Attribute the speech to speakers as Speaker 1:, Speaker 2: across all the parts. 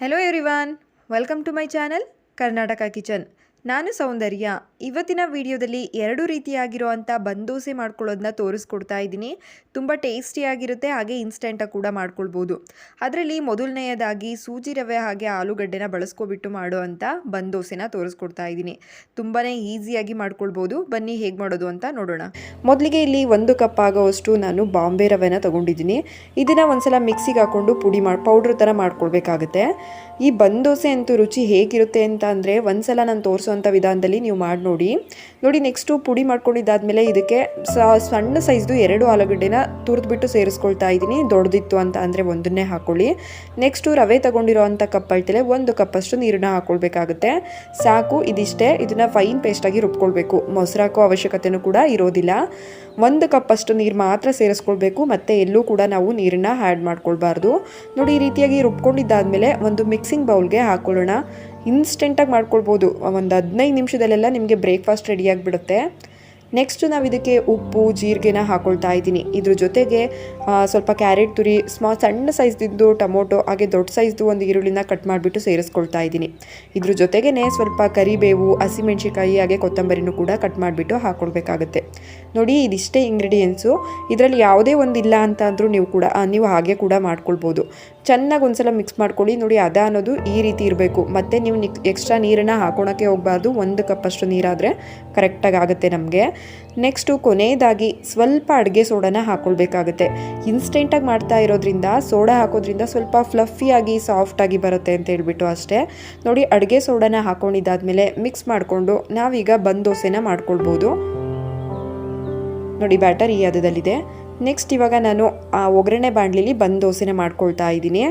Speaker 1: Hello everyone welcome to my channel Karnataka kitchen ನಾನು ಸೌಂದರ್ಯ. ಇವತ್ತಿನ ವಿಡಿಯೋದಲ್ಲಿ ಎರಡು ರೀತಿಯಾಗಿರುವಂಥ ಬಂದೋಸೆ ಮಾಡ್ಕೊಳ್ಳೋದನ್ನ ತೋರಿಸ್ಕೊಡ್ತಾ ಇದ್ದೀನಿ. ತುಂಬ ಟೇಸ್ಟಿಯಾಗಿರುತ್ತೆ, ಹಾಗೆ ಇನ್ಸ್ಟೆಂಟಾಗಿ ಕೂಡ ಮಾಡ್ಕೊಳ್ಬೋದು. ಅದರಲ್ಲಿ ಮೊದಲನೆಯದಾಗಿ ಸೂಜಿ ರವೆ ಹಾಗೆ ಆಲೂಗಡ್ಡೆನ ಬಳಸ್ಕೊಬಿಟ್ಟು ಮಾಡುವಂಥ ಬಂದೋಸೆನ ತೋರಿಸ್ಕೊಡ್ತಾ ಇದ್ದೀನಿ. ತುಂಬಾ ಈಸಿಯಾಗಿ ಮಾಡ್ಕೊಳ್ಬೋದು. ಬನ್ನಿ ಹೇಗೆ ಮಾಡೋದು ಅಂತ ನೋಡೋಣ. ಮೊದಲಿಗೆ ಇಲ್ಲಿ ಒಂದು ಕಪ್ ಆಗೋವಷ್ಟು ನಾನು ಬಾಂಬೆ ರವೆನ ತಗೊಂಡಿದ್ದೀನಿ. ಇದನ್ನು ಒಂದ್ಸಲ ಮಿಕ್ಸಿಗೆ ಹಾಕ್ಕೊಂಡು ಪುಡಿ ಮಾಡಿ ಪೌಡ್ರ್ ಥರ ಮಾಡ್ಕೊಳ್ಬೇಕಾಗುತ್ತೆ. ಈ ಬಂದೋಸೆ ಅಂತೂ ರುಚಿ ಹೇಗಿರುತ್ತೆ ಅಂತ ಅಂದರೆ ಒಂದ್ಸಲ ನಾನು ತೋರಿಸೋವಂಥ ವಿಧಾನದಲ್ಲಿ ನೀವು ಮಾಡಿ ನೋಡಿ. ನೋಡಿ ನೆಕ್ಸ್ಟು ಪುಡಿ ಮಾಡ್ಕೊಂಡಿದ್ದಾದಮೇಲೆ ಇದಕ್ಕೆ ಸಣ್ಣ ಸೈಜ್ದು ಎರಡು ಆಲೂಗಡ್ಡೆನ ತುರಿದ್ಬಿಟ್ಟು ಸೇರಿಸ್ಕೊಳ್ತಾ ಇದ್ದೀನಿ. ದೊಡ್ಡದಿತ್ತು ಅಂತ ಅಂದರೆ ಒಂದನ್ನೇ ಹಾಕ್ಕೊಳ್ಳಿ ನೆಕ್ಸ್ಟು ರವೆ ತಗೊಂಡಿರೋ ಅಂಥ ಕಪ್ ಅಳ್ತಲೆ ಒಂದು ಕಪ್ಪಷ್ಟು ನೀರನ್ನ ಹಾಕ್ಕೊಳ್ಬೇಕಾಗುತ್ತೆ ಸಾಕು, ಇದಿಷ್ಟೇ. ಇದನ್ನು ಫೈನ್ ಪೇಸ್ಟಾಗಿ ರುಬ್ಕೊಳ್ಬೇಕು. ಮೊಸರು ಹಾಕೋ ಅವಶ್ಯಕತೆನೂ ಕೂಡ ಇರೋದಿಲ್ಲ. ಒಂದು ಕಪ್ಪಷ್ಟು ನೀರು ಮಾತ್ರ ಸೇರಿಸ್ಕೊಳ್ಬೇಕು. ಮತ್ತು ಎಲ್ಲೂ ಕೂಡ ನಾವು ನೀರನ್ನ ಆ್ಯಡ್ ಮಾಡ್ಕೊಳ್ಬಾರ್ದು. ನೋಡಿ, ಈ ರೀತಿಯಾಗಿ ರುಬ್ಕೊಂಡಿದ್ದಾದಮೇಲೆ ಒಂದು ಮಿಕ್ಸಿಂಗ್ ಬೌಲ್ಗೆ ಹಾಕ್ಕೊಳ್ಳೋಣ ಇನ್ಸ್ಟೆಂಟಾಗಿ ಮಾಡ್ಕೊಳ್ಬೋದು. ಒಂದು ಹದಿನೈದು ನಿಮಿಷದಲ್ಲೆಲ್ಲ ನಿಮಗೆ ಬ್ರೇಕ್ಫಾಸ್ಟ್ ರೆಡಿಯಾಗಿಬಿಡುತ್ತೆ ನೆಕ್ಸ್ಟು ನಾವು ಇದಕ್ಕೆ ಉಪ್ಪು, ಜೀರಿಗೆನ ಹಾಕೊಳ್ತಾ ಇದ್ದೀನಿ. ಇದ್ರ ಜೊತೆಗೆ ಸ್ವಲ್ಪ ಕ್ಯಾರೆಟ್ ತುರಿ, ಸ್ಮಾ, ಸಣ್ಣ ಸೈಜ್ದಿದ್ದು ಟೊಮೊಟೊ, ಹಾಗೆ ದೊಡ್ಡ ಸೈಜ್ದು ಒಂದು ಈರುಳ್ಳಿನ ಕಟ್ ಮಾಡಿಬಿಟ್ಟು ಸೇರಿಸ್ಕೊಳ್ತಾ ಇದ್ದೀನಿ. ಇದ್ರ ಜೊತೆಗೇ ಸ್ವಲ್ಪ ಕರಿಬೇವು ಹಸಿಮೆಣ್ಸಿಕಾಯಿ ಹಾಗೆ ಕೊತ್ತಂಬರಿನೂ ಕೂಡ ಕಟ್ ಮಾಡಿಬಿಟ್ಟು ಹಾಕೊಳ್ಬೇಕಾಗುತ್ತೆ. ನೋಡಿ, ಇದಿಷ್ಟೇ ಇಂಗ್ರೀಡಿಯೆಂಟ್ಸು ಇದರಲ್ಲಿ ಯಾವುದೇ ಒಂದು ಇಲ್ಲ ಅಂತ ಅಂದರೂ ನೀವು ಕೂಡ ನೀವು ಹಾಗೆ ಕೂಡ ಮಾಡ್ಕೊಳ್ಬೋದು. ಚೆನ್ನಾಗಿ ಒಂದ್ಸಲ ಮಿಕ್ಸ್ ಮಾಡ್ಕೊಳ್ಳಿ. ನೋಡಿ, ಅದ ಅನ್ನೋದು ಈ ರೀತಿ ಇರಬೇಕು. ಮತ್ತು ನೀವು ಎಕ್ಸ್ಟ್ರಾ ನೀರನ್ನು ಹಾಕೊಳಕ್ಕೆ ಹೋಗಬಾರ್ದು. ಒಂದು ಕಪ್ಪಷ್ಟು ನೀರಾದರೆ ಕರೆಕ್ಟಾಗಿ ಆಗುತ್ತೆ ನಮಗೆ. ನೆಕ್ಸ್ಟು ಕೊನೆಯದಾಗಿ ಸ್ವಲ್ಪ ಅಡುಗೆ ಸೋಡಾನ ಹಾಕ್ಕೊಳ್ಬೇಕಾಗುತ್ತೆ ಇನ್ಸ್ಟೆಂಟಾಗಿ ಮಾಡ್ತಾ ಇರೋದ್ರಿಂದ ಸೋಡಾ ಹಾಕೋದ್ರಿಂದ ಸ್ವಲ್ಪ ಫ್ಲಫಿಯಾಗಿ ಸಾಫ್ಟಾಗಿ ಬರುತ್ತೆ ಅಂತ ಹೇಳ್ಬಿಟ್ಟು ಅಷ್ಟೇ. ನೋಡಿ, ಅಡುಗೆ ಸೋಡಾನ ಹಾಕ್ಕೊಂಡಿದ್ದಾದಮೇಲೆ ಮಿಕ್ಸ್ ಮಾಡಿಕೊಂಡು ನಾವೀಗ ಬಂದ್ ದೋಸೆನ ಮಾಡ್ಕೊಳ್ಬೋದು. ನೋಡಿ, ಬ್ಯಾಟರ್ ಈ ಹದದಲ್ಲಿದೆ ನೆಕ್ಸ್ಟ್ ಇವಾಗ ನಾನು ಆ ಒಗ್ಗರಣೆ ಬಾಣಲಿಲಿ ಬಂದ್ ದೋಸೆನ ಮಾಡ್ಕೊಳ್ತಾ ಇದ್ದೀನಿ.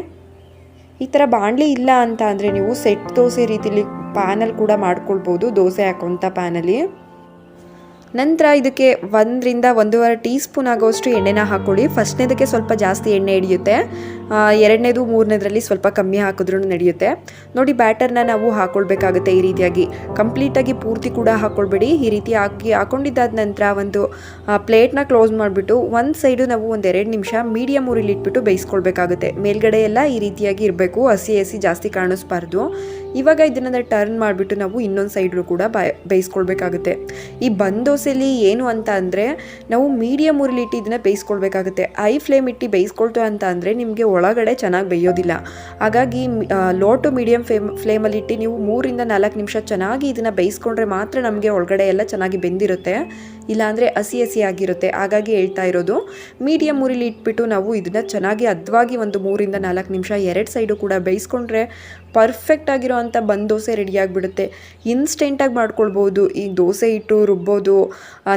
Speaker 1: ಈ ಥರ ಬಾಣಲಿ ಇಲ್ಲ ಅಂತ ಅಂದರೆ ನೀವು ಸೆಟ್ ದೋಸೆ ರೀತಿಲಿ ಪ್ಯಾನಲ್ಲಿ ಕೂಡ ಮಾಡ್ಕೊಳ್ಬೋದು, ದೋಸೆ ಹಾಕೋಂಥ ಪ್ಯಾನಲ್ಲಿ ನಂತರ ಇದಕ್ಕೆ ಒಂದರಿಂದ ಒಂದೂವರೆ ಟೀ ಸ್ಪೂನ್ ಆಗೋಷ್ಟು ಎಣ್ಣೆನ ಹಾಕ್ಕೊಳ್ಳಿ. ಫಸ್ಟ್ನೇದಕ್ಕೆ ಸ್ವಲ್ಪ ಜಾಸ್ತಿ ಎಣ್ಣೆ ಹಿಡಿಯುತ್ತೆ. ಎರಡನೇದು, ಮೂರನೇದರಲ್ಲಿ ಸ್ವಲ್ಪ ಕಮ್ಮಿ ಹಾಕಿದ್ರೂ ನಡೆಯುತ್ತೆ. ನೋಡಿ, ಬ್ಯಾಟರ್ನ ನಾವು ಹಾಕೊಳ್ಬೇಕಾಗುತ್ತೆ ಈ ರೀತಿಯಾಗಿ. ಕಂಪ್ಲೀಟಾಗಿ ಪೂರ್ತಿ ಕೂಡ ಹಾಕ್ಕೊಳ್ಬೇಡಿ ಈ ರೀತಿ ಹಾಕಿ, ಹಾಕೊಂಡಿದ್ದಾದ ನಂತರ ಒಂದು ಪ್ಲೇಟ್ನ ಕ್ಲೋಸ್ ಮಾಡಿಬಿಟ್ಟು ಒಂದು ಸೈಡು ನಾವು ಒಂದು ಎರಡು ನಿಮಿಷ ಮೀಡಿಯಮ್ ಊರಿಲಿ ಇಟ್ಬಿಟ್ಟು ಬೇಯಿಸ್ಕೊಳ್ಬೇಕಾಗುತ್ತೆ. ಮೇಲ್ಗಡೆ ಎಲ್ಲ ಈ ರೀತಿಯಾಗಿ ಇರಬೇಕು. ಹಸಿ ಹಸಿ ಜಾಸ್ತಿ ಕಾಣಿಸ್ಬಾರ್ದು. ಇವಾಗ ಇದನ್ನ ಟರ್ನ್ ಮಾಡಿಬಿಟ್ಟು ನಾವು ಇನ್ನೊಂದು ಸೈಡ್ಲು ಕೂಡ ಬಾಯ್ ಬೇಯಿಸ್ಕೊಳ್ಬೇಕಾಗುತ್ತೆ. ಈ ಬಂದ್ ದೋಸೆಲಿ ಏನು ಅಂತ ಅಂದರೆ, ನಾವು ಮೀಡಿಯಮ್ ಊರಿಲಿ ಇಟ್ಟು ಇದನ್ನ ಬೇಯಿಸ್ಕೊಳ್ಬೇಕಾಗುತ್ತೆ. ಐ ಫ್ಲೇಮ್ ಇಟ್ಟು ಬೇಯಿಸ್ಕೊಳ್ತು ಅಂತ ಅಂದರೆ ನಿಮಗೆ ಒಳಗಡೆ ಚೆನ್ನಾಗಿ ಬೇಯೋದಿಲ್ಲ. ಹಾಗಾಗಿ ಲೋ ಟು ಮೀಡಿಯಮ್ ಫ್ಲೇಮ್ ಫ್ಲೇಮಲ್ಲಿ ಇಟ್ಟು ನೀವು ಮೂರಿಂದ ನಾಲ್ಕು ನಿಮಿಷ ಚೆನ್ನಾಗಿ ಇದನ್ನು ಬೇಯಿಸ್ಕೊಂಡ್ರೆ ಮಾತ್ರ ನಮಗೆ ಒಳಗಡೆ ಎಲ್ಲ ಚೆನ್ನಾಗಿ ಬೆಂದಿರುತ್ತೆ. ಇಲ್ಲಾಂದರೆ ಹಸಿ ಹಸಿ ಆಗಿರುತ್ತೆ. ಹಾಗಾಗಿ ಹೇಳ್ತಾ ಇರೋದು ಮೀಡಿಯಮ್ ಉರಿಲಿ ಇಟ್ಬಿಟ್ಟು ನಾವು ಇದನ್ನು ಚೆನ್ನಾಗಿ ಅದ್ವಾಗಿ ಒಂದು ಮೂರಿಂದ ನಾಲ್ಕು ನಿಮಿಷ ಎರಡು ಸೈಡು ಕೂಡ ಬೇಯಿಸ್ಕೊಂಡ್ರೆ ಪರ್ಫೆಕ್ಟ್ ಆಗಿರೋವಂಥ ಬಂದ್ ದೋಸೆ ರೆಡಿ ಆಗಿಬಿಡುತ್ತೆ. ಇನ್ಸ್ಟೆಂಟಾಗಿ ಮಾಡ್ಕೊಳ್ಬೋದು. ಈ ದೋಸೆ ಇಟ್ಟು ರುಬ್ಬೋದು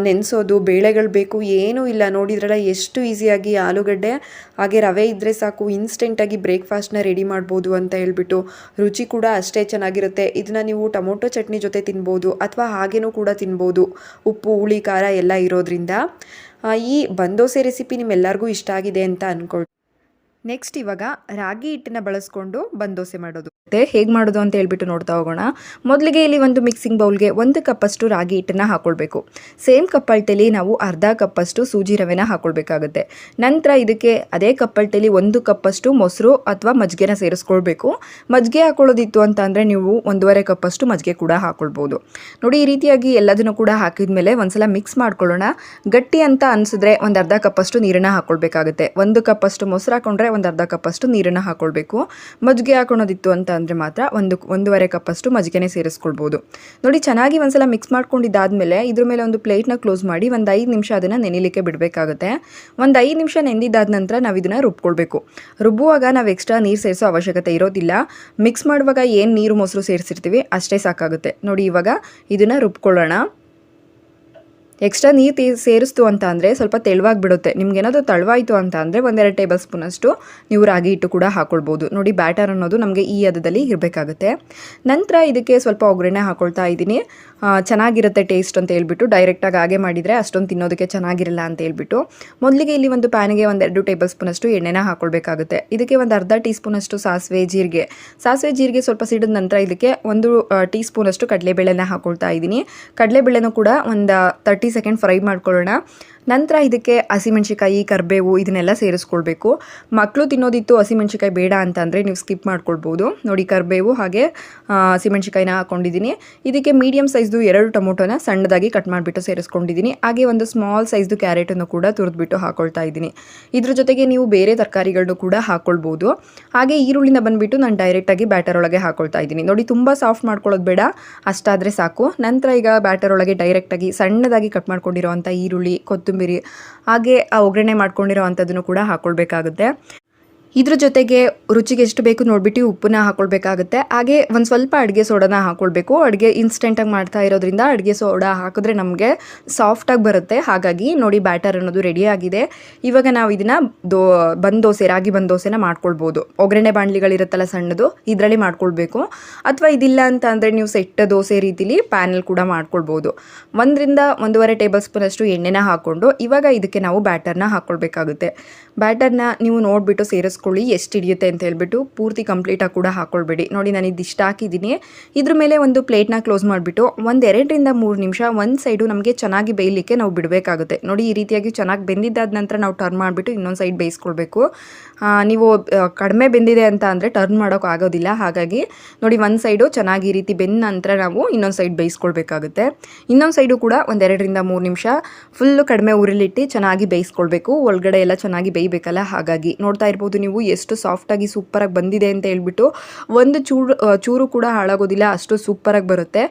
Speaker 1: ನೆನೆಸೋದು, ಬೇಳೆಗಳು ಬೇಕು, ಏನೂ ಇಲ್ಲ. ನೋಡಿದ್ರಲ್ಲ ಎಷ್ಟು ಈಸಿಯಾಗಿ ಆಲೂಗಡ್ಡೆ, ಹಾಗೆ ರವೆ ಇದ್ದರೆ ಸಾಕು ಇನ್ಸ್ಟೆಂಟಾಗಿ ಬ್ರೇಕ್ಫಾಸ್ಟ್ನ ರೆಡಿ ಮಾಡ್ಬೋದು ಅಂತ ಹೇಳ್ಬಿಟ್ಟು ರುಚಿ ಕೂಡ ಅಷ್ಟೇ ಚೆನ್ನಾಗಿರುತ್ತೆ. ಇದನ್ನ ನೀವು ಟೊಮೊಟೊ ಚಟ್ನಿ ಜೊತೆ ತಿನ್ಬೋದು, ಅಥವಾ ಹಾಗೇನೂ ಕೂಡ ತಿನ್ಬೋದು. ಉಪ್ಪು, ಹುಳಿ ಖಾರ ಎಲ್ಲ ಇರೋದ್ರಿಂದ ಈ ಬಂದೋಸೆ ರೆಸಿಪಿ ನಿಮ್ಮೆಲ್ಲರಿಗೂ ಇಷ್ಟ ಆಗಿದೆ ಅಂತ ಅನ್ಕೊಳ್ತೀನಿ ನೆಕ್ಸ್ಟ್ ಇವಾಗ ರಾಗಿ ಹಿಟ್ಟನ್ನ ಬಳಸ್ಕೊಂಡು ಬಂದೋಸೆ ಮಾಡೋದು. ಹೇಗೆ ಮಾಡೋದು ಅಂತ ಹೇಳ್ಬಿಟ್ಟು ನೋಡ್ತಾ ಹೋಗೋಣ. ಮೊದಲಿಗೆ ಇಲ್ಲಿ ಒಂದು ಮಿಕ್ಸಿಂಗ್ ಬೌಲ್ಗೆ ಒಂದು ಕಪ್ಪಷ್ಟು ರಾಗಿ ಹಿಟ್ಟನ್ನ ಹಾಕ್ಕೊಳ್ಬೇಕು ಸೇಮ್ ಕಪ್ಪಲ್ಟೆಲಿ ನಾವು ಅರ್ಧ ಕಪ್ಪಷ್ಟು ಸೂಜಿ ರವೆನ ಹಾಕ್ಕೊಳ್ಬೇಕಾಗುತ್ತೆ ನಂತರ ಇದಕ್ಕೆ ಅದೇ ಕಪ್ಪಲ್ಟೆಲಿ ಒಂದು ಕಪ್ಪಷ್ಟು ಮೊಸರು ಅಥವಾ ಮಜ್ಜಿಗೆನ ಸೇರಿಸ್ಕೊಳ್ಬೇಕು. ಮಜ್ಜಿಗೆ ಹಾಕೊಳ್ಳೋದಿತ್ತು ಅಂತ ಅಂದರೆ ನೀವು ಒಂದೂವರೆ ಕಪ್ಪಷ್ಟು ಮಜ್ಜಿಗೆ ಕೂಡ ಹಾಕೊಳ್ಬೋದು. ನೋಡಿ, ಈ ರೀತಿಯಾಗಿ ಎಲ್ಲದನ್ನು ಕೂಡ ಹಾಕಿದ್ಮೇಲೆ ಒಂದ್ಸಲ ಮಿಕ್ಸ್ ಮಾಡ್ಕೊಳ್ಳೋಣ. ಗಟ್ಟಿ ಅಂತ ಅನಿಸಿದ್ರೆ ಒಂದು ಅರ್ಧ ಕಪ್ಪಷ್ಟು ನೀರನ್ನ ಹಾಕೊಳ್ಬೇಕಾಗುತ್ತೆ. ಒಂದು ಕಪ್ಪಷ್ಟು ಮೊಸರು ಹಾಕೊಂಡ್ರೆ ಒಂದು ಅರ್ಧ ಕಪ್ಪಷ್ಟು ನೀರನ್ನು ಹಾಕೊಳ್ಬೇಕು. ಮಜ್ಜಿಗೆ ಹಾಕೊಳೋದಿತ್ತು ಅಂತ ಅಂದರೆ ಮಾತ್ರ ಒಂದು ಒಂದೂವರೆ ಕಪ್ಪಷ್ಟು ಮಜ್ಜಿಗೆನೇ ಸೇರಿಸ್ಕೊಳ್ಬೋದು. ನೋಡಿ, ಚೆನ್ನಾಗಿ ಒಂದ್ಸಲ ಮಿಕ್ಸ್ ಮಾಡ್ಕೊಂಡಿದ್ದಾದ್ಮೇಲೆ ಇದ್ರ ಮೇಲೆ ಒಂದು ಪ್ಲೇಟ್ನ ಕ್ಲೋಸ್ ಮಾಡಿ ಒಂದು ಐದು ನಿಮಿಷ ಅದನ್ನು ನೆನಿಲಿಕ್ಕೆ ಬಿಡಬೇಕಾಗುತ್ತೆ. ಒಂದು ಐದು ನಿಮಿಷ ನೆಂದಿದ್ದಾದ ನಂತರ ನಾವು ಇದನ್ನು ರುಬ್ಕೊಳ್ಬೇಕು. ರುಬ್ಬುವಾಗ ನಾವು ಎಕ್ಸ್ಟ್ರಾ ನೀರು ಸೇರಿಸೋ ಅವಶ್ಯಕತೆ ಇರೋದಿಲ್ಲ. ಮಿಕ್ಸ್ ಮಾಡುವಾಗ ಏನು ನೀರು ಮೊಸರು ಸೇರಿಸಿರ್ತೀವಿ ಅಷ್ಟೇ ಸಾಕಾಗುತ್ತೆ. ನೋಡಿ, ಇವಾಗ ಇದನ್ನು ರುಬ್ಕೊಳ್ಳೋಣ. ಎಕ್ಸ್ಟ್ರಾ ನೀರು ತೀ ಸೇರಿಸ್ತು ಅಂತ ಅಂದರೆ ಸ್ವಲ್ಪ ತೆಳುವಾಗಿ ಬಿಡುತ್ತೆ ನಿಮ್ಗೇನಾದರೂ ತಳವಾಯಿತು ಅಂತ ಅಂದರೆ ಒಂದೆರಡು ಟೇಬಲ್ ಸ್ಪೂನಷ್ಟು ನೀವು ರಾಗಿ ಹಿಟ್ಟು ಕೂಡ ಹಾಕ್ಕೊಳ್ಬೋದು ನೋಡಿ ಬ್ಯಾಟರ್ ಅನ್ನೋದು ನಮಗೆ ಈ ಹದದಲ್ಲಿ ಇರಬೇಕಾಗುತ್ತೆ. ನಂತರ ಇದಕ್ಕೆ ಸ್ವಲ್ಪ ಒಗ್ಗರಣೆ ಹಾಕೊಳ್ತಾ ಇದ್ದೀನಿ. ಚೆನ್ನಾಗಿರುತ್ತೆ ಟೇಸ್ಟ್ ಅಂತ ಹೇಳ್ಬಿಟ್ಟು ಡೈರೆಕ್ಟಾಗಿ ಹಾಗೆ ಮಾಡಿದರೆ ಅಷ್ಟೊಂದು ತಿನ್ನೋದಕ್ಕೆ ಚೆನ್ನಾಗಿರಲ್ಲ ಅಂತ ಹೇಳ್ಬಿಟ್ಟು ಮೊದಲಿಗೆ ಇಲ್ಲಿ ಒಂದು ಪ್ಯಾನಿಗೆ ಒಂದೆರಡು ಟೇಬಲ್ ಸ್ಪೂನಷ್ಟು ಎಣ್ಣೆನ ಹಾಕೊಳ್ಬೇಕಾಗುತ್ತೆ. ಇದಕ್ಕೆ ಒಂದು ಅರ್ಧ ಟೀ ಸ್ಪೂನಷ್ಟು ಸಾಸಿವೆ ಜೀರಿಗೆ. ಸಾಸಿವೆ ಜೀರಿಗೆ ಸ್ವಲ್ಪ ಸಿಡಿದ ನಂತರ ಇದಕ್ಕೆ ಒಂದು ಟೀ ಸ್ಪೂನಷ್ಟು ಕಡಲೆಬೇಳೆನ ಹಾಕ್ಕೊಳ್ತಾ ಇದ್ದೀನಿ. ಕಡಲೆಬೇಳೆನೂ ಕೂಡ ಒಂದು ತರ್ಟಿ ಸೆಕೆಂಡ್ ಫ್ರೈ ಮಾಡ್ಕೊಳ್ಳೋಣ. ನಂತರ ಇದಕ್ಕೆ ಹಸಿಮೆಣ್ಸಿಕಾಯಿ ಕರಿಬೇವು ಇದನ್ನೆಲ್ಲ ಸೇರಿಸ್ಕೊಳ್ಬೇಕು. ಮಕ್ಕಳು ತಿನ್ನೋದಿತ್ತು ಹಸಿಮೆಣ್ಸಿಕಾಯಿ ಬೇಡ ಅಂತ ಅಂದರೆ ನೀವು ಸ್ಕಿಪ್ ಮಾಡ್ಕೊಳ್ಬೋದು. ನೋಡಿ ಕರಿಬೇವು ಹಾಗೆ ಹಸಿಮೆಣ್ಸಿಕಾಯಿನ ಹಾಕೊಂಡಿದ್ದೀನಿ. ಇದಕ್ಕೆ ಮೀಡಿಯಮ್ ಸೈಜ್ದು ಎರಡು ಟೊಮೊಟೊನ ಸಣ್ಣದಾಗಿ ಕಟ್ ಮಾಡಿಬಿಟ್ಟು ಸೇರಿಸ್ಕೊಂಡಿದ್ದೀನಿ. ಹಾಗೆ ಒಂದು ಸ್ಮಾಲ್ ಸೈಜ್ದು ಕ್ಯಾರೆಟನ್ನು ಕೂಡ ತುರಿದ್ಬಿಟ್ಟು ಹಾಕೊಳ್ತಾ ಇದ್ದೀನಿ. ಇದ್ರ ಜೊತೆಗೆ ನೀವು ಬೇರೆ ತರಕಾರಿಗಳನ್ನು ಕೂಡ ಹಾಕ್ಕೊಳ್ಬೋದು ಹಾಗೆ ಈರುಳ್ಳಿನ ಬಂದುಬಿಟ್ಟು ನಾನು ಡೈರೆಕ್ಟಾಗಿ ಬ್ಯಾಟರ್ ಒಳಗೆ ಹಾಕೊಳ್ತಾ ಇದ್ದೀನಿ. ನೋಡಿ ತುಂಬ ಸಾಫ್ಟ್ ಮಾಡ್ಕೊಳ್ಳೋದು ಬೇಡ, ಅಷ್ಟಾದರೆ ಸಾಕು. ನಂತರ ಈಗ ಬ್ಯಾಟರ್ ಒಳಗೆ ಡೈರೆಕ್ಟಾಗಿ ಸಣ್ಣದಾಗಿ ಕಟ್ ಮಾಡ್ಕೊಂಡಿರೋವಂಥ ಈರುಳ್ಳಿ, ಕೊತ್ತಂಬರಿ ಹಾಗೆ ಆ ಒಗ್ಗರಣೆ ಮಾಡ್ಕೊಂಡಿರೋ ಅಂಥದ್ದನ್ನು ಕೂಡ ಹಾಕ್ಕೊಳ್ಬೇಕಾಗುತ್ತೆ ಇದ್ರ ಜೊತೆಗೆ ರುಚಿಗೆ ಎಷ್ಟು ಬೇಕು ನೋಡ್ಬಿಟ್ಟು ಉಪ್ಪನ್ನ ಹಾಕೊಳ್ಬೇಕಾಗುತ್ತೆ. ಹಾಗೆ ಒಂದು ಸ್ವಲ್ಪ ಅಡುಗೆ ಸೋಡಾನ ಹಾಕ್ಕೊಳ್ಬೇಕು ಅಡುಗೆ ಇನ್ಸ್ಟೆಂಟಾಗಿ ಮಾಡ್ತಾ ಇರೋದ್ರಿಂದ ಅಡುಗೆ ಸೋಡಾ ಹಾಕಿದ್ರೆ ನಮಗೆ ಸಾಫ್ಟಾಗಿ ಬರುತ್ತೆ. ಹಾಗಾಗಿ ನೋಡಿ ಬ್ಯಾಟರ್ ಅನ್ನೋದು ರೆಡಿ ಆಗಿದೆ. ಇವಾಗ ನಾವು ಇದನ್ನು ದೋ, ಬಂದ್ ದೋಸೆ, ರಾಗಿ ಬಂದ್ ದೋಸೆನ ಮಾಡ್ಕೊಳ್ಬೋದು. ಒಗ್ಗರಣೆ ಬಾಣಲಿಗಳಿರುತ್ತಲ್ಲ ಸಣ್ಣದು, ಇದರಲ್ಲಿ ಮಾಡ್ಕೊಳ್ಬೇಕು. ಅಥವಾ ಇದಿಲ್ಲ ಅಂತ ಅಂದರೆ ನೀವು ಸೆಟ್ಟ ದೋಸೆ ರೀತಿಲಿ ಪ್ಯಾನಲ್ ಕೂಡ ಮಾಡ್ಕೊಳ್ಬೋದು. ಒಂದರಿಂದ ಒಂದೂವರೆ ಟೇಬಲ್ ಸ್ಪೂನಷ್ಟು ಎಣ್ಣೆನ ಹಾಕ್ಕೊಂಡು ಇವಾಗ ಇದಕ್ಕೆ ನಾವು ಬ್ಯಾಟರ್ನ ಹಾಕ್ಕೊಳ್ಬೇಕಾಗುತ್ತೆ ಬ್ಯಾಟರ್ನ ನೀವು ನೋಡಿಬಿಟ್ಟು ಸೇರಿಸ್ಕೊಳ್ಳಿ, ಎಷ್ಟು ಹಿಡಿಯುತ್ತೆ ಅಂತ ಹೇಳ್ಬಿಟ್ಟು ಪೂರ್ತಿ ಕಂಪ್ಲೀಟಾಗಿ ಕೂಡ ಹಾಕ್ಕೊಳ್ಬೇಡಿ ನೋಡಿ, ನಾನು ಇದಿಷ್ಟು ಹಾಕಿದ್ದೀನಿ. ಇದ್ರ ಮೇಲೆ ಒಂದು ಪ್ಲೇಟ್ನ ಕ್ಲೋಸ್ ಮಾಡಿಬಿಟ್ಟು ಒಂದು ಎರಡರಿಂದ ಮೂರು ನಿಮಿಷ ಒಂದು ಸೈಡು ನಮಗೆ ಚೆನ್ನಾಗಿ ಬೇಯಲಿಕ್ಕೆ ನಾವು ಬಿಡಬೇಕಾಗುತ್ತೆ. ನೋಡಿ, ಈ ರೀತಿಯಾಗಿ ಚೆನ್ನಾಗಿ ಬೆಂದಿದ್ದಾದ ನಂತರ ನಾವು ಟರ್ನ್ ಮಾಡಿಬಿಟ್ಟು ಇನ್ನೊಂದು ಸೈಡ್ ಬೇಯಿಸ್ಕೊಳ್ಬೇಕು. ನೀವು ಕಡಿಮೆ ಬೆಂದಿದೆ ಅಂತ ಅಂದರೆ ಟರ್ನ್ ಮಾಡೋಕೆ ಆಗೋದಿಲ್ಲ. ಹಾಗಾಗಿ ನೋಡಿ, ಒಂದು ಸೈಡು ಚೆನ್ನಾಗಿ ಈ ರೀತಿ ಬೆಂದ ನಂತರ ನಾವು ಇನ್ನೊಂದು ಸೈಡ್ ಬೇಯಿಸ್ಕೊಳ್ಬೇಕಾಗುತ್ತೆ. ಇನ್ನೊಂದು ಸೈಡು ಕೂಡ ಒಂದೆರಡರಿಂದ ಮೂರು ನಿಮಿಷ ಫುಲ್ಲು ಕಡಿಮೆ ಉರಿಲಿಟ್ಟು ಚೆನ್ನಾಗಿ ಬೇಯಿಸ್ಕೊಳ್ಬೇಕು. ಒಳಗಡೆ ಎಲ್ಲ ಚೆನ್ನಾಗಿ ಬೇಯಬೇಕಲ್ಲ ಹಾಗಾಗಿ ನೋಡ್ತಾ ಇರ್ಬೋದು ನೀವು ಎಷ್ಟು ಸಾಫ್ಟಾಗಿ ಸೂಪರಾಗಿ ಬಂದಿದೆ ಅಂತ ಹೇಳ್ಬಿಟ್ಟು ಒಂದು ಚೂರು ಚೂರು ಕೂಡ ಹಾಳಾಗೋದಿಲ್ಲ, ಅಷ್ಟು ಸೂಪರಾಗಿ ಬರುತ್ತೆ.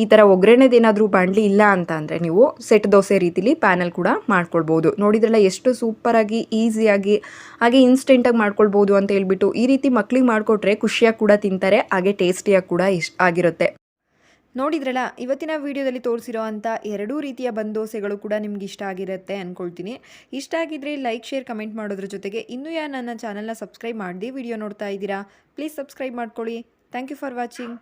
Speaker 1: ಈ ಥರ ಒಗ್ಗರಣೆದೇನಾದರೂ ಬಾಣಲಿ ಇಲ್ಲ ಅಂತ ಅಂದರೆ ನೀವು ಸೆಟ್ ದೋಸೆ ರೀತಿಲಿ ಪ್ಯಾನಲ್ ಕೂಡ ಮಾಡ್ಕೊಳ್ಬೋದು. ನೋಡಿದ್ರಲ್ಲ ಎಷ್ಟು ಸೂಪರಾಗಿ ಈಸಿಯಾಗಿ ಹಾಗೆ ಇನ್ಸ್ಟೆಂಟಾಗಿ ಮಾಡ್ಕೊಳ್ಬೋದು ಅಂತ ಹೇಳ್ಬಿಟ್ಟು ಈ ರೀತಿ ಮಕ್ಕಳಿಗೆ ಮಾಡಿಕೊಟ್ರೆ ಖುಷಿಯಾಗಿ ಕೂಡ ತಿಂತಾರೆ, ಹಾಗೆ ಟೇಸ್ಟಿಯಾಗಿ ಕೂಡ ಇಷ್ಟ ಆಗಿರುತ್ತೆ. ನೋಡಿದ್ರಲ್ಲ, ಇವತ್ತಿನ ವಿಡಿಯೋದಲ್ಲಿ ತೋರಿಸಿರೋ ಅಂಥ ಎರಡೂ ರೀತಿಯ ಬಂದೋಸೆಗಳು ಕೂಡ ನಿಮ್ಗೆ ಇಷ್ಟ ಆಗಿರುತ್ತೆ ಅಂದ್ಕೊಳ್ತೀನಿ ಇಷ್ಟ ಆಗಿದ್ರೆ ಲೈಕ್, ಶೇರ್, ಕಮೆಂಟ್ ಮಾಡೋದ್ರ ಜೊತೆಗೆ ಇನ್ನೂ ಯಾರು ನನ್ನ ಚಾನಲ್ನ ಸಬ್ಸ್ಕ್ರೈಬ್ ಮಾಡಿದೆ ವಿಡಿಯೋ ನೋಡ್ತಾ ಇದ್ದೀರಾ, ಪ್ಲೀಸ್ ಸಬ್ಸ್ಕ್ರೈಬ್ ಮಾಡ್ಕೊಳ್ಳಿ. Thank you for watching.